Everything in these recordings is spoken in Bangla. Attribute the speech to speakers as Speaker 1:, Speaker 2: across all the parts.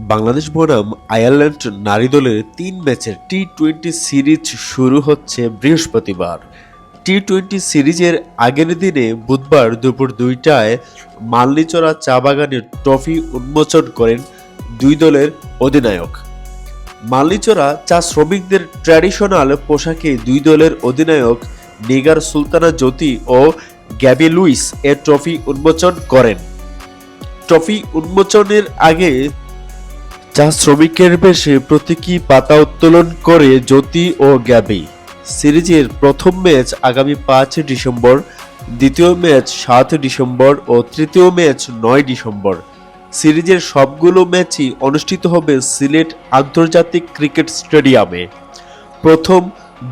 Speaker 1: বাংলাদেশ বনাম আয়ারল্যান্ড নারী দলের তিন ম্যাচের টি টোয়েন্টি সিরিজ শুরু হচ্ছে বৃহস্পতিবার। টি টোয়েন্টি সিরিজের আগের দিনে বুধবার দুপুর দুইটায় মাল্লিচড়া চা বাগানের ট্রফি উন্মোচন করেন দুই দলের অধিনায়ক। মাল্লিচড়া চা শ্রমিকদের ট্র্যাডিশনাল পোশাকে দুই দলের অধিনায়ক নিগার সুলতানা জ্যোতি ও গ্যাবি লুইস এ ট্রফি উন্মোচন করেন। ট্রফি উন্মোচনের আগে চা শ্রমিকের বেশে প্রতীকী পাতা উত্তোলন করে জ্যোতি ও গ্যাবি। সিরিজের প্রথম ম্যাচ আগামী পাঁচ ডিসেম্বর, দ্বিতীয় ম্যাচ সাত ডিসেম্বর ও তৃতীয় ম্যাচ নয় ডিসেম্বর। সিরিজের সবগুলো ম্যাচই অনুষ্ঠিত হবে সিলেট আন্তর্জাতিক ক্রিকেট স্টেডিয়ামে। প্রথম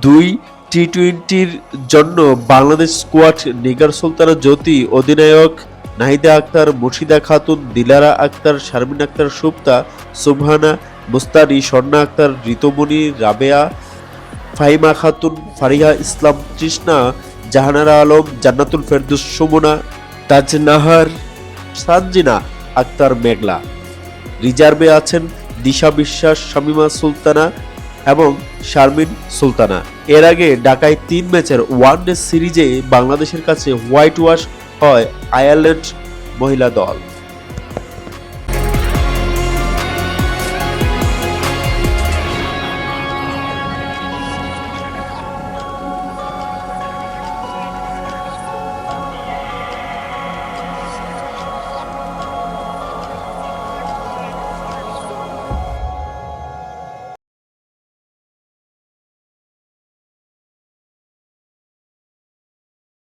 Speaker 1: দুই টি টোয়েন্টির জন্য বাংলাদেশ স্কোয়াড নিগার সুলতানা জ্যোতি, অধিনায়ক নাহিদা আক্তার, মুর্শিদা খাতুন, দিলারা আক্তার, শারমিন আক্তার, সুপ্তা, সুবহানা মুস্তারি স্বর্ণা আক্তার, ঋতুমণি, রাবেয়া, ফাহিমা খাতুন, ফারিহা ইসলাম, তৃষ্ণা, জাহানারা আলম, জান্নাতুল ফেরদুস, সুমনা, তাজনাহার, সানজিনা আক্তার, মেঘলা। রিজার্ভে আছেন দিশা বিশ্বাস, শামিমা সুলতানা এবং শারমিন সুলতানা। এর আগে ঢাকায় তিন ম্যাচের ওয়ান ডে সিরিজে বাংলাদেশের কাছে হোয়াইট ওয়াশ হয় আয়ারল্যান্ড মহিলা দল।